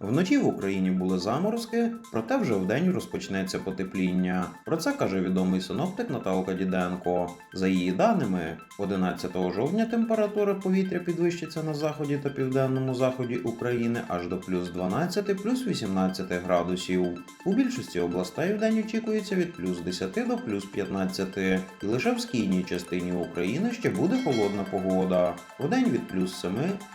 Вночі в Україні були заморозки, проте вже вдень розпочнеться потепління. Про це каже відомий синоптик Наталка Діденко. За її даними, 11 жовтня температура повітря підвищиться на заході та південному заході України аж до плюс 12 плюс 18 градусів. У більшості областей вдень очікується від плюс 10 до плюс 15, і лише в східній частині України ще буде холодна погода. Вдень від плюс 7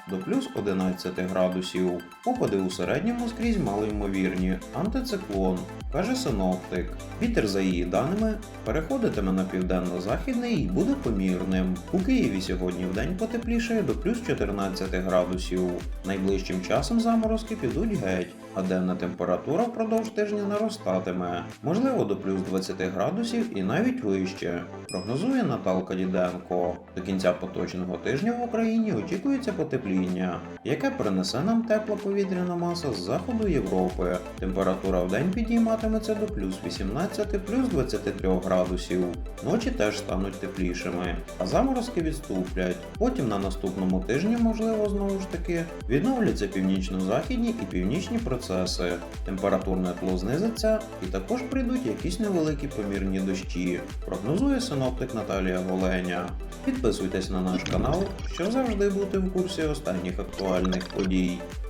до плюс 11 градусів. Опади у середньому скрізь малоймовірні. Антициклон, каже синоптик. Вітер, за її даними, переходитиме на південно-західний і буде помірним. У Києві сьогодні вдень потеплішає до плюс 14 градусів. Найближчим часом заморозки підуть геть, а денна температура впродовж тижня наростатиме, можливо до плюс 20 градусів і навіть вище. Прогнозує Наталка Діденко. До кінця поточного тижня в Україні очікується потепління, яке принесе нам тепла повітряна маса з заходу Європи. Температура в день підійматиметься до плюс 18 плюс 23 градусів. Ночі теж стануть теплішими, а заморозки відступлять. Потім на наступному тижні, можливо, знову ж таки, відновляться північно-західні і північні процеси. Температурне тло знизиться і також прийдуть якісь невеликі помірні дощі. Прогнозує синоптик Наталія Голеня. Підписуйтесь на наш канал, щоб завжди бути в курсі останніх актуальних подій.